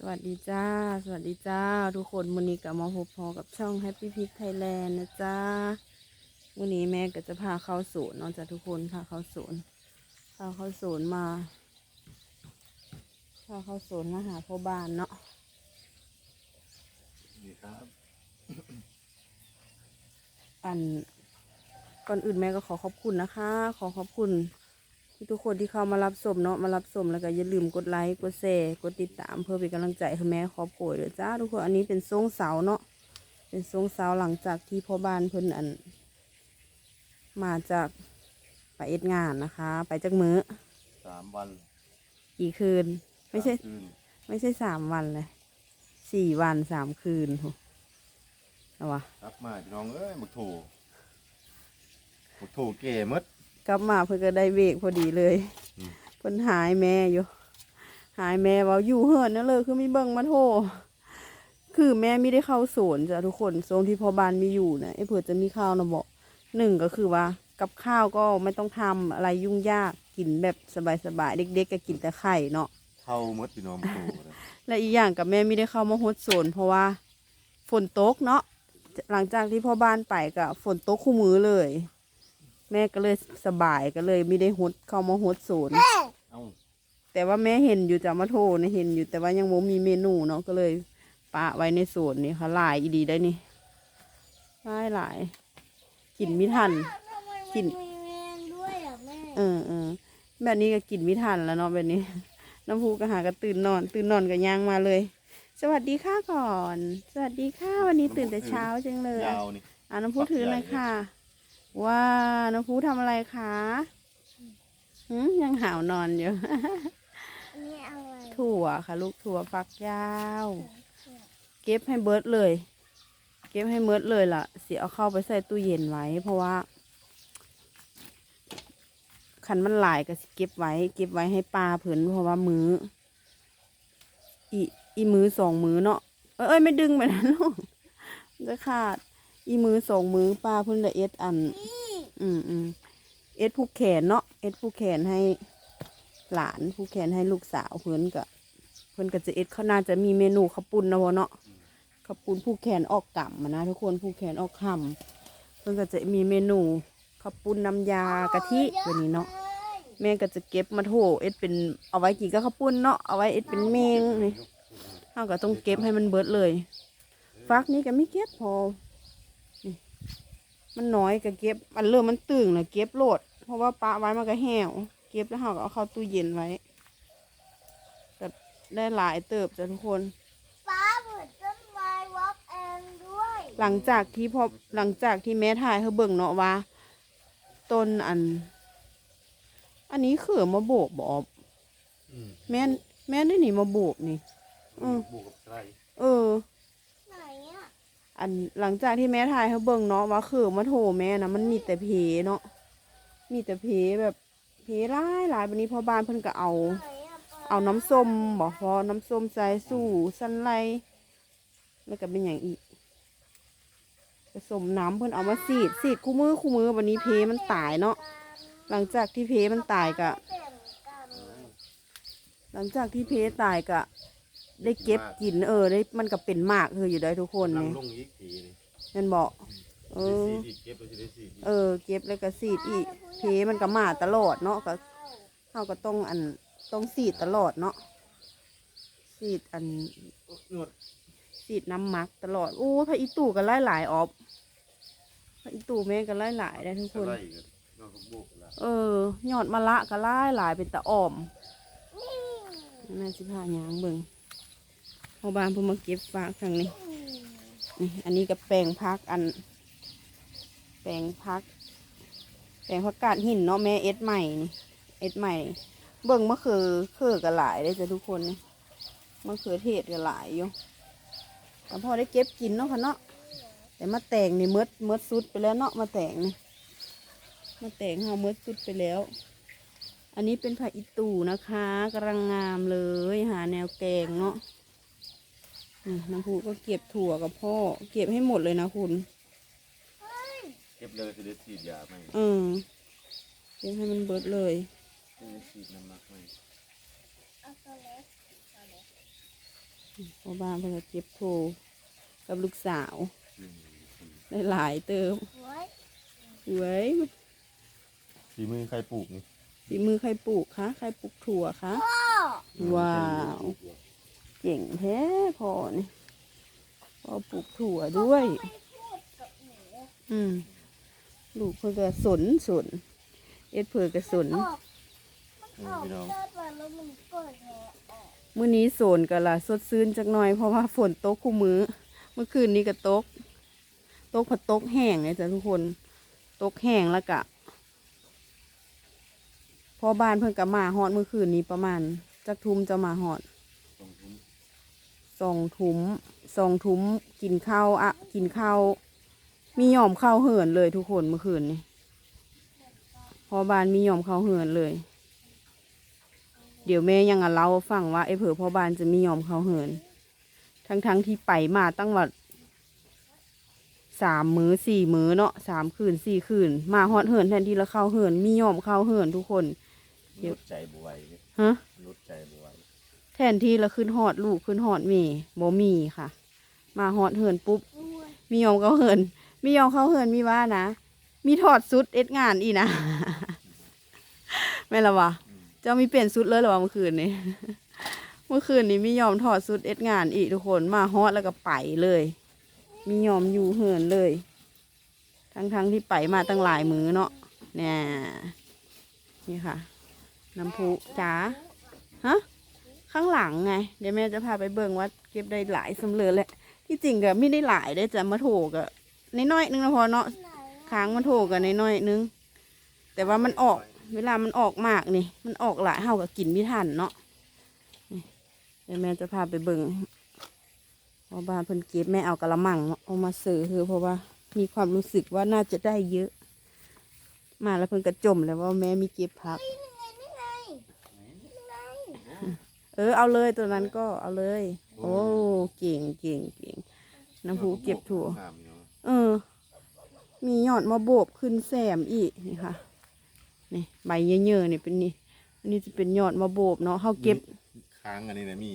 สวัสดีจ้า สวัสดีจ้า ทุกคนวันนี้กับมาพบพอกับช่อง Happy Pig Thailand นะจ้าวันนี้แม่ก็จะพาเข้าสวนเนอกจากทุกคนพาเข้าสวนพาเข้าสวนมาพาเข้าสวนมาหาพ่อบ้านเนาะดีครับ อันก่อนอื่นแม่ก็ขอขอบคุณนะคะ ขอขอบคุณ ที่ทุกคนที่เข้ามารับชมเนาะมารับชมแล้วก็อย่าลืมกดไลค์กดแชร์กดติดตามเพื่อเป็นกำลังใจให้แม่ครอบครัวเด้อจ้าทุกคนอันนี้เป็นทรงเสาเนาะเป็นทรงเสาหลังจากที่พ่อบ้านเพิ่นอัน มาจากไปเอ็ดงานนะคะ ไปจากมื้อสามวันกี่คืน ไม่ใช่ สาคืนไม่ใช่สามวันเลยสี่วันสามคืนโหเอาวะ รับมาพี่น้องเอ้ยหมึกถูหมึกถูเก๋หมด กลับมาเพื่อก็ได้เบรกพอดีเลยอืมเพิ่นหายแม่อยู่ หายแม่เว่าอยู่เหินนั่นเลยคือมีเบิ่งมาโทรคือแม่ไม่ได้เข้าสวนจ้ะทุกคนโซนที่พ่อบ้านมีอยู่นะไอ้เผื่อจะมีข้าวนะบอกหนึ่งก็คือว่า กับข้าวก็ไม่ต้องทำอะไรยุ่งยากกินแบบสบายๆเด็กๆก็กินแต่ไข่เนาะเท่าหมดพี่น้องหมึกถูเลยและอีกอย่างกับแม่ไม่ได้เข้ามาฮดสวนเพราะว่า ฝนตกเนาะหลังจากที่พ่อบ้านไปก็ฝนตกคู่มือเลย แม่ก็เลยสบายก็เลยไม่ได้ฮดเข้ามาฮดสวนเอ้าแต่ว่าแม่เห็นอยู่จะมาโทรนะเห็นอยู่แต่ว่ายังบ่มีเมนูเนาะก็เลยปะไว้ในสวนนี่ค่ะหลายอีดีได้นี่หลายหลายกินไม่ทัน กินมีแมงด้วยอะแม่เออเออแบบนี้ก็กินไม่ทันแล้วเนาะแบบนี้ น้ำพูก็หาก็ตื่นนอน ตื่นนอนก็ย่างมาเลย สวัสดีค่ะก่อน สวัสดีค่ะวันนี้ตื่นแต่เช้าจังเลยยาวนี่อ่าน้ำพูถือเลยค่ะ ว่าน้ำพูทำอะไรคะหืมยังหาวนอนอยู่อันนี้อะไรถั่วค่ะ ลูกถั่วฝักยาว เก็บให้เบิร์ดเลย เก็บให้เบิร์ดเลยล่ะเสียเอาเข้าไปใส่ตู้เย็นไว้ เพราะว่าคันมันหลายก็สิเก็บไว้ เก็บไว้ให้ปลาเผินเพราะว่ามืออีอีมือสองมือเนาะเอ้ยเอ้ยไม่ดึงไปนะลูกมันจะขาด อีมือสองมือปลาเพิ่นละเอ็ดอันนี่อืมอืมเอ็ดผู้แขนเนาะเอ็ดผู้แขนให้หลานผู้แขนให้ลูกสาวเพิ่นก็เพิ่นก็จะเอ็ดเขาน่าจะมีเมนูข้าวปุ้นนะวะเนาะข้าวปุ้นผู้แขนออกกำนะทุกคนผู้แขนออกคำเพิ่นก็จะมีเมนูข้าวปุ้นน้ำยากะทิตัวนี้เนาะแม่ก็จะเก็บมาโถเอ็ดเป็นเอาไว้กินกับข้าวปุ้นเนาะเอาไว้เอ็ดเป็นเมงนี่เราก็ต้องเก็บให้มันเบิดเลยฟักนี้ก็ไม่เก็บพอ มันน้อยก็เก็บ อันเริ่มมันตึงเลยเก็บโหลด เพราะว่าปะไว้มันก็แห้ว เก็บแล้วเราก็เอาเข้าตู้เย็นไว้แต่ได้หลายเติบจ้ะทุกคน ฟ้าเหมือนต้นไม้วอกแอนด้วยหลังจากที่พอหลังจากที่แม่ถ่ายเขาเบิ่งเนาะว่าต้นอัน อันนี้คือมาโบกบอบอืมแม่นแม่นได้หนีมาโบกนี่ อืมบุกกับไก่เออไหนอะ อันหลังจากที่แม่ถ่ายเขาเบิ่งเนาะว่าคือมาโถแม่นะมันมีแต่เพเนาะมีแต่เพแบบเพร้ายหลายวันนี้พอบ้านเพิ่นก็เอา เอาน้ำส้มบอกพอน้ำส้มใส่สู่สันไลแล้วก็เป็นอย่างอีกผสมน้ำเพิ่นเอามาสีดสีดคู่มือคู่มือวันนี้เพมันตายเนาะหลังจากที่เพมันตายก็หลังจากที่เพตายก็ ได้เก็บกินเออได้มันก็เป็นมากเธออยู่ได้ทุกคนลังเนี่ยลงอีกทีนี่นั่นบอกเอได้อสีอีกเก็บไปสิได้สีอีกเออ เก็บแล้วก็สีดอีกเพมันก็มาตลอดเนาะก็เขาก็ต้องอันต้องสีดตลอดเนาะสีดอันนวดสีดน้ำหมักตลอดโอ้พระอีตู่ก็ไล่หลายๆออบพระอีตู่แม่ก็ไล่หลายๆได้ทุกสคน ไลด์กันนอกกับบุกละเออยอดมะละก็ไล่หลายเป็นตะอ่อมแม่สิพาหยางเบิ่ง พอบานเพิ่งมาเก็บฝากทางนี้นี่อันนี้ก็แปลงพักอัน แปลงพัก แปลงผักกาดหินเนาะแม่เอ็ดใหม่นี่เอ็ดใหม่ เบิ่งมะเขือเขือก็หลายเลยจ้ะทุกคนนี่มะเขือเทศก็หลายอยู่แต่พอได้เก็บกินเนาะค่ะเนาะแต่มาแต่งนี่เมดเมดสุดไปแล้วเนาะมาแต่งนี่มาแต่งเฮาเมดสุดไปแล้ว อันนี้เป็นผักอีตูนะคะกำลังงามเลยหาแนวแกงเนาะ นี่น้ำผูก็เก็บถั่วกับพ่อ เก็บให้หมดเลยนะคุณ เก็บเลยสิได้สีดยาไหมเออเก็บให้มันเบิดเลยสิได้สีดน้ำมักไหมเอาตัวเล็กพอบ้านเพิ่นก็เก็บโทกับลูกสาวอืมได้หลายเติมไว้เว้ยฝีมือใครปลูกนี่ฝีมือใครปลูกคะ ใครปลูกถั่วคะพ่อว้าว เก่งแท้พอนี่พอปลูกถั่วด้วยไม่พูดกับหนูอืมลูกเพื่อกระสนสนเอ็ดเพื่อกระสนออกมันออกเดินมาแล้วมันเปิดแผลออกมื้อนี้โสนกันละสดซื่นจักหน่อยเพราะว่าฝนตกคู่มือเมื่อคืนนี้ก็ตก ตกผัดตกแห้งเลยจ้ะทุกคน ตกแห้งแล้วกะพอบ้านเพิ่นก็มาฮอดเมื่อคืนนี้ประมาณจักทุ่มจะมาฮอดตรงทุ้ม สองถุมสองถุมกินข้าวอะกินข้าวมีหย่อมข้าวเหินเลยทุกคนเมื่อคืนนี้พอบ้านมีหย่อมข้าวเหินเลย เดี๋ยวแม่ยังอะเล่าให้ฟังว่าไอ้เผื่อพ่อบ้านจะมีหย่อมข้าวเหิน ทั้งทั้งๆที่ไปมาตั้งวัดสามมือสี่มือเนาะสามคืนสี่คืน มาฮอดเหินแทนที่ละข้าวเหิน มีหย่อมข้าวเหินทุกคน เดี๋ยวลดใจบไหวยฮะลดใจบไหวย แทนที่ละขึ้นหอดลูกขึ้นหอดเมย์บ่มีค่ะ มาหอดเหินปุ๊บ มียอมเขาเหิน มียอมเขาเหินมีว่านะ มีถอดสุดเอ็ดงานอีนะแม่ละวะเจ้ามีเปลี่ยนสุดเลยหรอวะเมื่อคืนนี้ เมื่อคืนนี้มียอมถอดสุดเอ็ดงานอีกทุกคนมาฮอดแล้วก็ไปเลย มียอมอยู่เหินเลย ทั้งทั้งๆที่ไปมาตั้งหลายมือเนาะเนี่ยนี่ค่ะ น้ำพุจ๋าฮะ ข้างหลังไง เดี๋ยวแม่จะพาไปเบิ่งว่าเก็บได้หลายสำเร็จแหละที่จริงก็ไม่ได้หลายได้อจะมาโถกอะน้อยๆนึงนะพอเนาะไหนค้างมาโถกกันน้อยๆนึง แต่ว่ามันออก เวลามันออกมากนี่ มันออกหลายเฮากับกินไม่ทันเนาะนี่เดี๋ยวแม่จะพาไปเบิ่งเพราะบ้านเพิ่นเก็บแม่เอากระมังเอามาเสือคือเพราะว่ามีความรู้สึกว่าน่าจะได้เยอะ มาแล้วเพิ่นกระจมแล้วว่าแม่มีเก็บพัก นี่ไงนี่ไงนี่ไง เออเอาเลยตัวนั้นก็เอาเลย โอ้เก่งเก่งเก่งน้ำผูเก็บถั่วงามอยู่เนาะเออ มียอดมาโบกขึ้นแซมอีกนี่ค่ะนี่ใบเยอะๆนี่เป็นนี่อันนี้จะเป็นยอดมาโบกเนาะเขาเก็บค้างอันนี้นะมี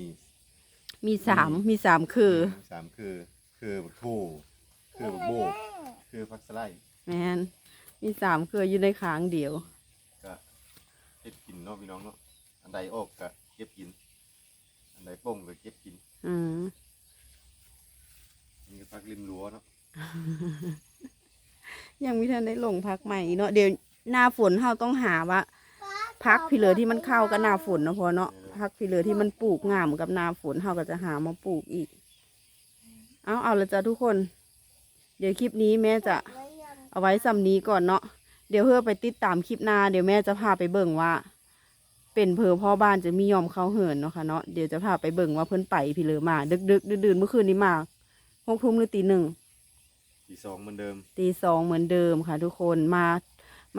มีสามมีสามคือสามคือ คือบักทูคือบักโบกคือพักสไลด์แมนมีสามคืออยู่ในค้างเดียวก็เก็บกินเนาะพี่น้องเนาะอันใดออกก็เก็บกิน อันใดโป่งก็เก็บกินอืมนี่ก็พักริมรั้วเนาะยังไม่ทันได้ลงพักใหม่อีกเนาะเดี๋ยวหน้าฝนเราต้องหาว่าพักพี่เหลือที่มันเข้ากับหน้าฝนเนาะพอเนาะพักพี่เหลือที่มันปลูกงามกับหน้าฝนเราก็จะหามาปลูกอีก เอาเอาละจ้ะทุกคน เดี๋ยวคลิปนี้แม่จะแล้วยังเอาไว้สำนี้ก่อนเนาะเดี๋ยวเพื่อไปติดตามคลิปหน้าเดี๋ยวแม่จะพาไปเบิ่งว่า เป็นเพอพ่อบ้านจะมียอมเข้าเหินเนาะค่ะเนาะเดี๋ยวจะพาไปเบิ่งว่าเพิ่นไปพี่เหลือมา ดึกดึกๆดื่นๆเมื่อคืนนี้มาหกทุ่มหรือตีหนึ่งที่สองเหมือนเดิม ตีสองเหมือนเดิมค่ะ ทุกคนมา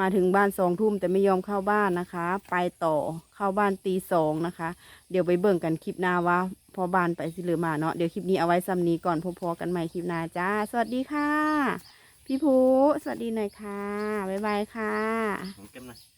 มาถึงบ้านสองทุ่มแต่ไม่ยอมเข้าบ้านนะคะ ไปต่อเข้าบ้านตีสองนะคะ เดี๋ยวไปเบิ่งกันคลิปหน้าว่าพอบ้านไปสิหรือมาเนาะเดี๋ยวคลิปนี้เอาไว้ซ้ำนี้ก่อนพอๆกันใหม่คลิปหน้าจ้า สวัสดีค่ะ พี่ภูสวัสดีหน่อยค่ะบ๊ายบายค่ะน้องเก็บหนะ